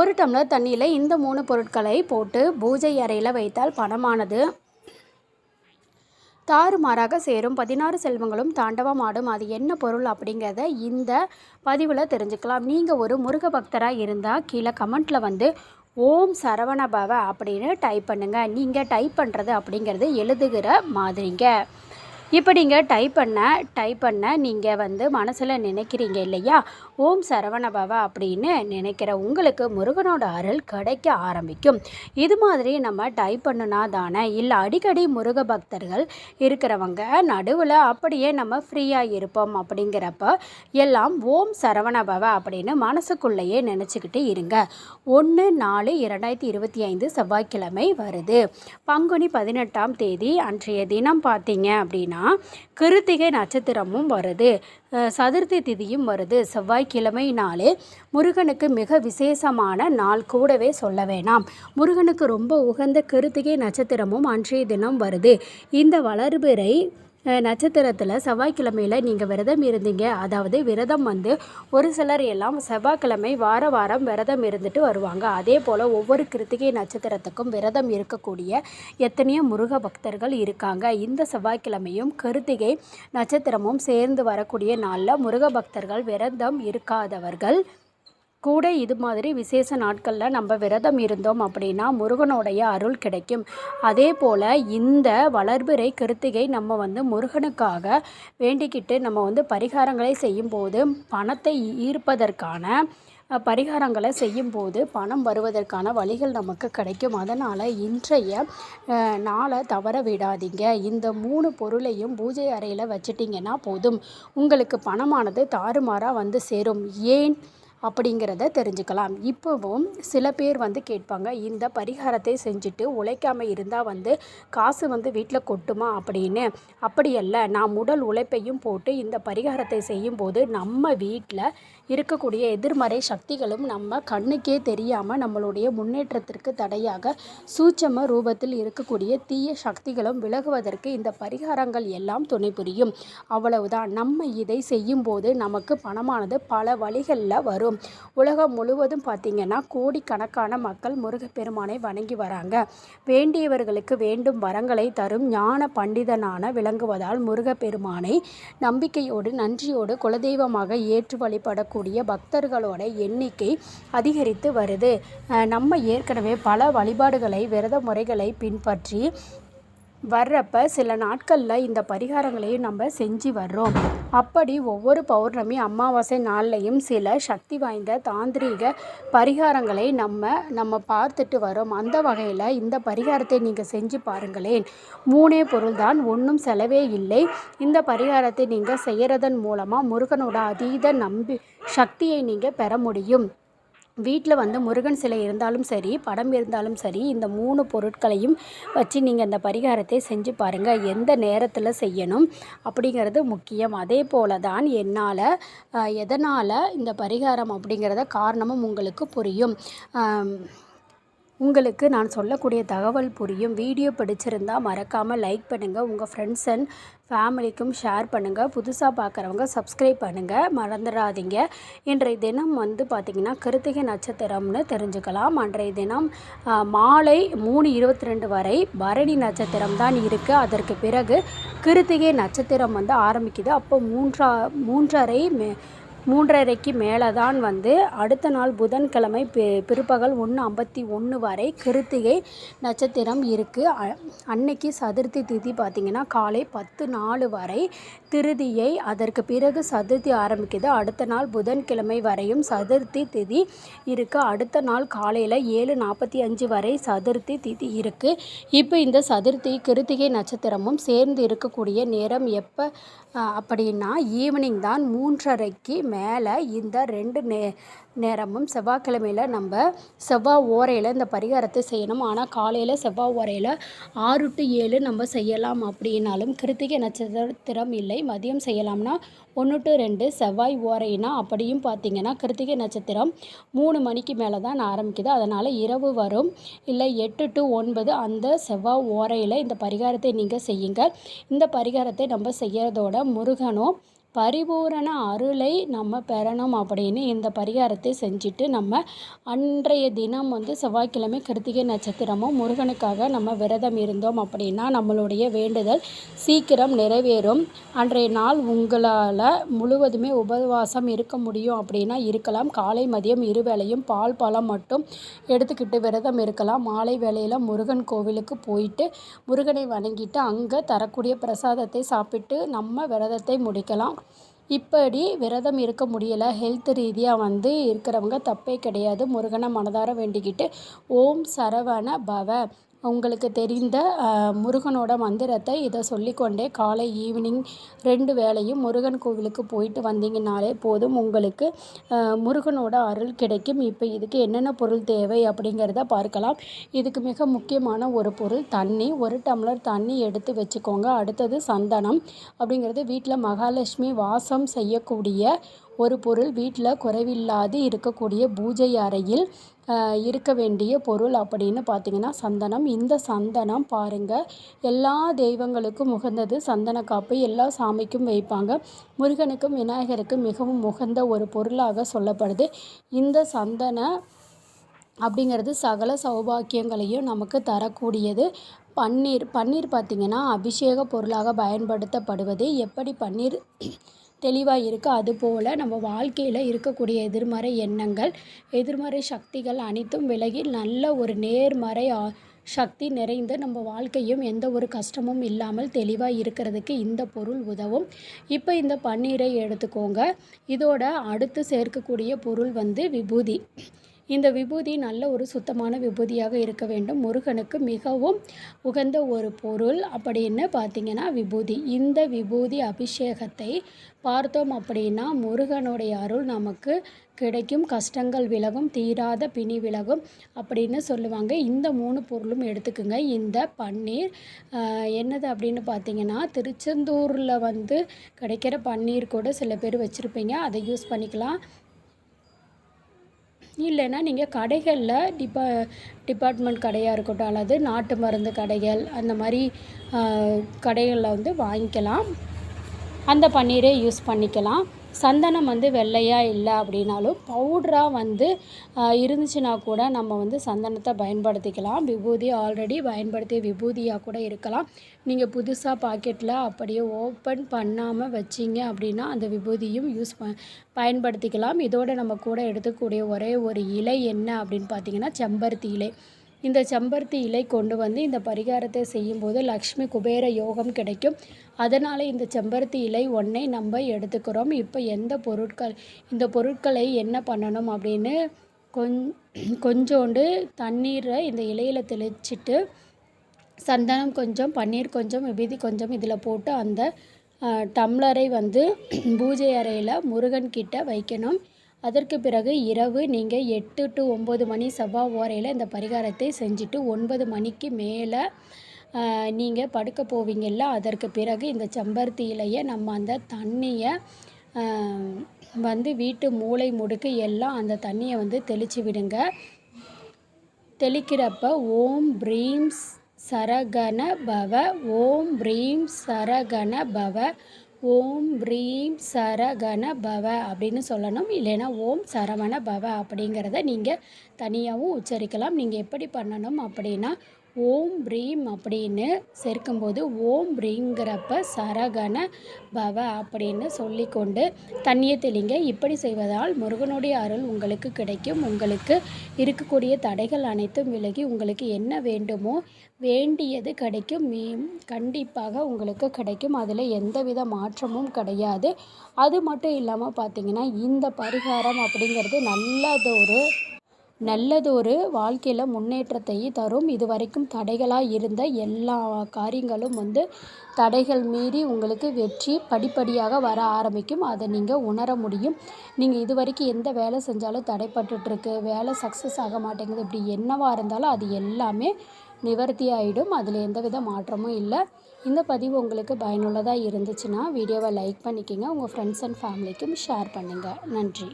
ஒரு டம்ளர் தண்ணியில் இந்த மூணு பொருட்களை போட்டு பூஜை அறையில் வைத்தால் பணமானது. தாறுமாறாக சேரும். பதினாறு செல்வங்களும் தாண்டவமாடும் அது என்ன பொருள் அப்படிங்கிறத இந்த பதிவில் தெரிஞ்சுக்கலாம். நீங்கள் ஒரு முருக பக்தராக இருந்தால் கீழே கமெண்ட்டில் வந்து ஓம் சரவண பவ அப்படின்னு டைப் பண்ணுங்கள் நீங்கள் டைப் பண்ணுறது அப்படிங்கிறது எழுதுகிற மாதிரிங்க. இப்போ நீங்கள் டைப் பண்ண டைப் பண்ண நீங்கள் வந்து மனசில் நினைக்கிறீங்க இல்லையா? ஓம் சரவணபவ அப்படின்னு நினைக்கிற உங்களுக்கு முருகனோட அருள் கிடைக்க ஆரம்பிக்கும். இது மாதிரி நம்ம டைப் பண்ணுனா தானே இல்லை அடிக்கடி முருக பக்தர்கள் இருக்கிறவங்க நடுவில் அப்படியே நம்ம ஃப்ரீயாக இருப்போம் அப்படிங்கிறப்ப எல்லாம் ஓம் சரவணபவ அப்படின்னு மனசுக்குள்ளேயே நினச்சிக்கிட்டு இருங்க. ஒன்று நாலு இரண்டாயிரத்தி இருபத்தி ஐந்து செவ்வாய்க்கிழமை வருது. பங்குனி பதினெட்டாம் தேதி அன்றைய தினம் பார்த்தீங்க அப்படின்னா கிருத்திகை நட்சத்திரமும் வருது. சதுர்த்தி திதியும் வருது. செவ்வாய்க்கிழமை நாளே முருகனுக்கு மிக விசேஷமான நாள் கூடவே சொல்ல வேணாம். முருகனுக்கு ரொம்ப உகந்த கிருத்திகை நட்சத்திரமும் அன்றைய தினம் வருது. இந்த வளர்பிறை நட்சத்திரத்தில் செவ்வாய்க்கிழமையில் நீங்கள் விரதம் இருந்தீங்க. அதாவது விரதம் வந்து ஒரு சிலர் எல்லாம் செவ்வாய்க்கிழமை வார வாரம் விரதம் இருந்துட்டு வருவாங்க. அதே போல் ஒவ்வொரு கிருத்திகை நட்சத்திரத்துக்கும் விரதம் இருக்கக்கூடிய எத்தனையோ முருக பக்தர்கள் இருக்காங்க. இந்த செவ்வாய்க்கிழமையும் கிருத்திகை நட்சத்திரமும் சேர்ந்து வரக்கூடிய நாளில் முருக பக்தர்கள் விரதம் இருக்காதவர்கள். கூட இது மாதிரி விசேஷ நாட்களில் நம்ம விரதம் இருந்தோம் அப்படின்னா முருகனுடைய அருள் கிடைக்கும். அதே போல் இந்த வளர்பிறை கிருத்திகை நம்ம வந்து முருகனுக்காக வேண்டிக்கிட்டு நம்ம வந்து பரிகாரங்களை செய்யும்போது பணத்தை ஈர்ப்பதற்கான பரிகாரங்களை செய்யும்போது பணம் வருவதற்கான வழிகள் நமக்கு கிடைக்கும். அதனால் இன்றைய நாளை தவற விடாதீங்க. இந்த மூணு பொருளையும் பூஜை அறையில் வச்சிட்டிங்கன்னா போதும். உங்களுக்கு பணமானது தாறுமாறாக வந்து சேரும். ஏன்? அப்படிங்கிறத தெரிஞ்சுக்கலாம். இப்போவும் சில பேர் வந்து கேட்பாங்க இந்த பரிகாரத்தை செஞ்சுட்டு உழைக்காமல் இருந்தால் வந்து காசு வந்து வீட்டில் கொட்டுமா அப்படின்னு. அப்படியல்ல நாம் உடல் உழைப்பையும் போட்டு இந்த பரிகாரத்தை செய்யும்போது நம்ம வீட்டில் இருக்கக்கூடிய எதிர்மறை சக்திகளும் நம்ம கண்ணுக்கே தெரியாமல் நம்மளுடைய முன்னேற்றத்திற்கு தடையாக சூட்சம ரூபத்தில் இருக்கக்கூடிய தீய சக்திகளும் விலகுவதற்கு இந்த பரிகாரங்கள் எல்லாம் துணை புரியும். அவ்வளவுதான். நம்ம இதை செய்யும்போது நமக்கு பணமானது பல வழிகளில் வரும். உலகம் முழுவதும் பார்த்திங்கன்னா கோடிக்கணக்கான மக்கள் முருகப்பெருமானை வணங்கி வராங்க. வேண்டியவர்களுக்கு வேண்டும் வரங்களை தரும் ஞான பண்டிதனான விளங்குவதால் முருகப்பெருமானை நம்பிக்கையோடு நன்றியோடு குலதெய்வமாக ஏற்று வழிபட வரக்கூடிய பக்தர்களோட எண்ணிக்கை அதிகரித்து வருது. நம்ம ஏற்கனவே பல வழிபாடுகளை விரத முறைகளை பின்பற்றி வர்றப்ப சில நாட்களில் இந்த பரிகாரங்களையும் நம்ம செஞ்சு வர்றோம். அப்படி ஒவ்வொரு பௌர்ணமி அமாவாசை நாள்லையும் சில சக்தி வாய்ந்த தாந்திரீக பரிகாரங்களை நம்ம நம்ம பார்த்துட்டு வரோம் அந்த வகையில் இந்த பரிகாரத்தை நீங்கள் செஞ்சு பாருங்களேன். மூணே பொருள் தான் ஒன்றும் செலவே இல்லை. இந்த பரிகாரத்தை நீங்கள் செய்கிறதன் மூலமாக முருகனோட அதீத நம்பி சக்தியை நீங்கள் பெற முடியும். வீட்டில் வந்து முருகன் சிலை இருந்தாலும் சரி படம் இருந்தாலும் சரி இந்த மூணு பொருட்களையும் வச்சு நீங்கள் இந்த பரிகாரத்தை செஞ்சு பாருங்கள் எந்த நேரத்தில் செய்யணும் அப்படிங்கிறது முக்கியம். அதே போல தான் என்னால் எதனால் இந்த பரிகாரம் அப்படிங்கிறத காரணமும் உங்களுக்கு புரியும். உங்களுக்கு நான் சொல்லக்கூடிய தகவல் புரியும். வீடியோ பிடிச்சிருந்தா மறக்காமல் லைக் பண்ணுங்கள் உங்கள் ஃப்ரெண்ட்ஸ் அண்ட் ஃபேமிலிக்கும் ஷேர் பண்ணுங்கள் புதுசாக பார்க்குறவங்க சப்ஸ்கிரைப் பண்ணுங்கள் மறந்துடாதீங்க. இன்றைய தினம் வந்து பார்த்திங்கன்னா கிருத்திகை நட்சத்திரம்னு தெரிஞ்சுக்கலாம். அன்றைய தினம் மாலை மூணு இருபத்தி ரெண்டு வரை பரணி நட்சத்திரம் தான் இருக்குது அதற்கு பிறகு கிருத்திகை நட்சத்திரம் வந்து ஆரம்பிக்குது. அப்போ மூன்றா மூன்றரை மே மூன்றரைக்கு மேலே தான் வந்து அடுத்த நாள் புதன்கிழமை பிற்பகல் ஒன்று ஐம்பத்தி ஒன்று வரை கிருத்திகை நட்சத்திரம் இருக்குது அன்னைக்கு சதுர்த்தி திதி பார்த்திங்கன்னா காலை பத்து நாலு வரை திருதியை அதற்கு பிறகு சதுர்த்தி ஆரம்பிக்குது. அடுத்த நாள் புதன்கிழமை வரையும் சதுர்த்தி திதி இருக்குது அடுத்த நாள் காலையில் ஏழு நாற்பத்தி அஞ்சு வரை சதுர்த்தி திதி இருக்குது இப்போ இந்த சதுர்த்தி கிருத்திகை நட்சத்திரமும் சேர்ந்து இருக்கக்கூடிய நேரம் எப்போ? அப்படின்னா ஈவினிங் தான் மூன்றரைக்கு மேலே இந்த ரெண்டு நே நேரமும் செவ்வாய்க்கிழமையில் நம்ம செவ்வாய் ஓரையில் இந்த பரிகாரத்தை செய்யணும். ஆனால் காலையில் செவ்வாய் ஓரையில் ஆறு டு ஏழு நம்ம செய்யலாம் அப்படின்னாலும் கிருத்திகை நட்சத்திரம் இல்லை. மதியம் செய்யலாம்னா ஒன்று டு ரெண்டு செவ்வாய் ஓரைனா அப்படியும் பார்த்தீங்கன்னா கிருத்திகை நட்சத்திரம் மூணு மணிக்கு மேலே தான் ஆரம்பிக்குது. அதனால் இரவு வரும். இல்லை எட்டு டு ஒன்பது அந்த செவ்வாய் ஓரையில் இந்த பரிகாரத்தை நீங்கள் செய்யுங்க. இந்த பரிகாரத்தை நம்ம செய்கிறதோட முருகனும் பரிபூரண அருளை நம்ம பெறணும் அப்படின்னு இந்த பரிகாரத்தை செஞ்சுட்டு நம்ம அன்றைய தினம் வந்து செவ்வாய்க்கிழமை கிருத்திகை நட்சத்திரமும் முருகனுக்காக நம்ம விரதம் இருந்தோம் அப்படின்னா நம்மளுடைய வேண்டுதல் சீக்கிரம் நிறைவேறும். அன்றைய நாள் உங்களால் முழுவதுமே உபவாசம் இருக்க முடியும் அப்படின்னா இருக்கலாம். காலை மதியம் இருவேளையும் பால் பழம் மட்டும் எடுத்துக்கிட்டு விரதம் இருக்கலாம். மாலை வேளையில் முருகன் கோவிலுக்கு போயிட்டு முருகனை வணங்கிட்டு அங்கே தரக்கூடிய பிரசாதத்தை சாப்பிட்டு நம்ம விரதத்தை முடிக்கலாம். இப்படி விரதம் இருக்க முடியலை. ஹெல்த் ரீதியாக வந்து இருக்கிறவங்க தப்பே கிடையாது. முருகனை மனதார வேண்டிக்கிட்டு ஓம் சரவண பவ. உங்களுக்கு தெரிந்த முருகனோட மந்திரத்தை இதை சொல்லிக்கொண்டே காலை ஈவினிங் ரெண்டு வேளையும் முருகன் கோவிலுக்கு போயிட்டு வந்தீங்கனாலே போதும். உங்களுக்கு முருகனோட அருள் கிடைக்கும். இப்போ இதுக்கு என்னென்ன பொருள் தேவை அப்படிங்கிறத பார்க்கலாம். இதுக்கு மிக முக்கியமான ஒரு பொருள் தண்ணி. ஒரு டம்ளர் தண்ணி எடுத்து வச்சுக்கோங்க. அடுத்தது சந்தனம் அப்படிங்கிறது வீட்டில் மகாலட்சுமி வாசம் செய்யக்கூடிய ஒரு பொருள். வீட்டில் குறைவில்லாது இருக்கக்கூடிய பூஜை அறையில் இருக்க வேண்டிய பொருள் அப்படின்னு பார்த்தீங்கன்னா சந்தனம். இந்த சந்தனம் பாருங்கள் எல்லா தெய்வங்களுக்கும் உகந்தது சந்தன காப்பு. எல்லா சாமிக்கும் வைப்பாங்க. முருகனுக்கும் விநாயகருக்கும் மிகவும் உகந்த ஒரு பொருளாக சொல்லப்படுது. இந்த சந்தன அப்படிங்கிறது சகல சௌபாக்கியங்களையும் நமக்கு தரக்கூடியது. பன்னீர் பன்னீர் பார்த்திங்கன்னா அபிஷேக பொருளாக பயன்படுத்தப்படுவது. எப்படி பன்னீர் தெளிவாக இருக்குது அதுபோல் நம்ம வாழ்க்கையில் இருக்கக்கூடிய எதிர்மறை எண்ணங்கள் எதிர்மறை சக்திகள் அனைத்தும் விலகி நல்ல ஒரு நேர்மறை சக்தி நிறைந்த நம்ம வாழ்க்கையும் எந்த ஒரு கஷ்டமும் இல்லாமல் தெளிவாக இருக்கிறதுக்கு இந்த பொருள் உதவும். இப்போ இந்த பன்னீரை எடுத்துக்கோங்க. இதோட அடுத்து சேர்க்கக்கூடிய பொருள் வந்து விபூதி. இந்த விபூதி நல்ல ஒரு சுத்தமான விபூதியாக இருக்க வேண்டும். முருகனுக்கு மிகவும் உகந்த ஒரு பொருள் அப்படின்னு பார்த்திங்கன்னா விபூதி. இந்த விபூதி அபிஷேகத்தை பார்த்தோம் அப்படின்னா முருகனுடைய அருள் நமக்கு கிடைக்கும். கஷ்டங்கள் விலகும் தீராத பிணி விலகும் அப்படின்னு சொல்லுவாங்க. இந்த மூணு பொருளும் எடுத்துக்கோங்க. இந்த பன்னீர் என்னது அப்படின்னு பார்த்தீங்கன்னா திருச்செந்தூரில் வந்து கிடைக்கிற பன்னீர் கூட சில பேர் வச்சுருப்பீங்க. அதை யூஸ் பண்ணிக்கலாம். இல்லைன்னா நீங்கள் கடைகளில் டிபா டிபார்ட்மெண்ட் கடையாக இருக்கட்டும் அல்லது நாட்டு மருந்து கடைகள் அந்த மாதிரி கடைகளில் வந்து வாங்கிக்கலாம். அந்த பன்னீரை யூஸ் பண்ணிக்கலாம். சந்தனம் வந்து வெள்ளையாக இல்லை அப்படின்னாலும் பவுட்ராக வந்து இருந்துச்சுன்னா கூட நம்ம வந்து சந்தனத்தை பயன்படுத்திக்கலாம். விபூதி ஆல்ரெடி பயன்படுத்திய விபூதியாக கூட இருக்கலாம். நீங்கள் புதுசாக பாக்கெட்டில் அப்படியே ஓப்பன் பண்ணாமல் வச்சிங்க அப்படின்னா அந்த விபூதியும் யூஸ் ப பயன்படுத்திக்கலாம். இதோடு நம்ம கூட எடுத்துக்கூடிய ஒரே ஒரு இலை என்ன அப்படின்னு பார்த்தீங்கன்னா செம்பருத்தி இலை. இந்த செம்பருத்தி இலை கொண்டு வந்து இந்த பரிகாரத்தை செய்யும்போது லக்ஷ்மி குபேர யோகம் கிடைக்கும். அதனால் இந்த செம்பருத்தி இலை ஒன்றை நம்ம எடுத்துக்கிறோம். இப்போ எந்த பொருட்கள் இந்த பொருட்களை என்ன பண்ணணும் அப்படின்னு கொஞ் கொஞ்சோண்டு தண்ணீரை இந்த இலையில் தெளிச்சிட்டு சந்தனம் கொஞ்சம் பன்னீர் கொஞ்சம் விபூதி கொஞ்சம் இதில் போட்டு அந்த டம்ளரை வந்து பூஜை அறையில் முருகன் கிட்ட வைக்கணும். அதற்கு பிறகு இரவு நீங்கள் எட்டு டு ஒம்பது மணி செவ்வாய் ஓரையில் இந்த பரிகாரத்தை செஞ்சுட்டு ஒன்பது மணிக்கு மேலே நீங்கள் படுக்க போவீங்கள்ல அதற்கு பிறகு இந்த செம்பருத்தி இலையை நம்ம அந்த தண்ணியை வந்து வீட்டு மூளை முடுக்கு எல்லாம் அந்த தண்ணியை வந்து தெளித்து விடுங்க. தெளிக்கிறப்ப ஓம் ப்ரீம்ஸ் சரகண பவ ஓம் ப்ரீம் சரகண பவ ஓம் ப்ரீம் சரகண பவ அப்படின்னு சொல்லணும். இல்லைன்னா ஓம் சரவண பவ அப்படிங்கிறத நீங்கள் தனியாகவும் உச்சரிக்கலாம். நீங்கள் எப்படி பண்ணணும் அப்படின்னா ஓம் ப்ரீம் அப்படின்னு சேர்க்கும்போது ஓம் ப்ரீங்கிறப்ப சரகண பவ அப்படின்னு சொல்லிக்கொண்டு தண்ணியை தெளிங்க இப்படி செய்வதால் முருகனுடைய அருள் உங்களுக்கு கிடைக்கும். உங்களுக்கு இருக்கக்கூடிய தடைகள் அனைத்தும் விலகி உங்களுக்கு என்ன வேண்டுமோ வேண்டியது கிடைக்கும். மீ கண்டிப்பாக உங்களுக்கு கிடைக்கும். அதில் எந்தவித மாற்றமும் கிடையாது. அது மட்டும் இல்லாமல் பார்த்திங்கன்னா இந்த பரிகாரம் அப்படிங்கிறது நல்லதொரு நல்லதொரு வாழ்க்கையில் முன்னேற்றத்தை தரும். இது வரைக்கும் தடைகளாக இருந்த எல்லா காரியங்களும் வந்து தடைகள் மீறி உங்களுக்கு வெற்றி படிப்படியாக வர ஆரம்பிக்கும். அதை நீங்கள் உணர முடியும். நீங்கள் இது வரைக்கும் எந்த வேலை செஞ்சாலும் தடைப்பட்டுட்ருக்கு வேலை சக்ஸஸ் ஆக மாட்டேங்குது. இப்படி என்னவாக இருந்தாலும் அது எல்லாமே நிவர்த்தி ஆகிடும் அதில் எந்தவித மாற்றமும் இல்லை. இந்த பதிவு உங்களுக்கு பயனுள்ளதாக இருந்துச்சுன்னா வீடியோவை லைக் பண்ணிக்கோங்க. உங்கள் ஃப்ரெண்ட்ஸ் அண்ட் ஃபேமிலிக்கும் ஷேர் பண்ணுங்கள் நன்றி.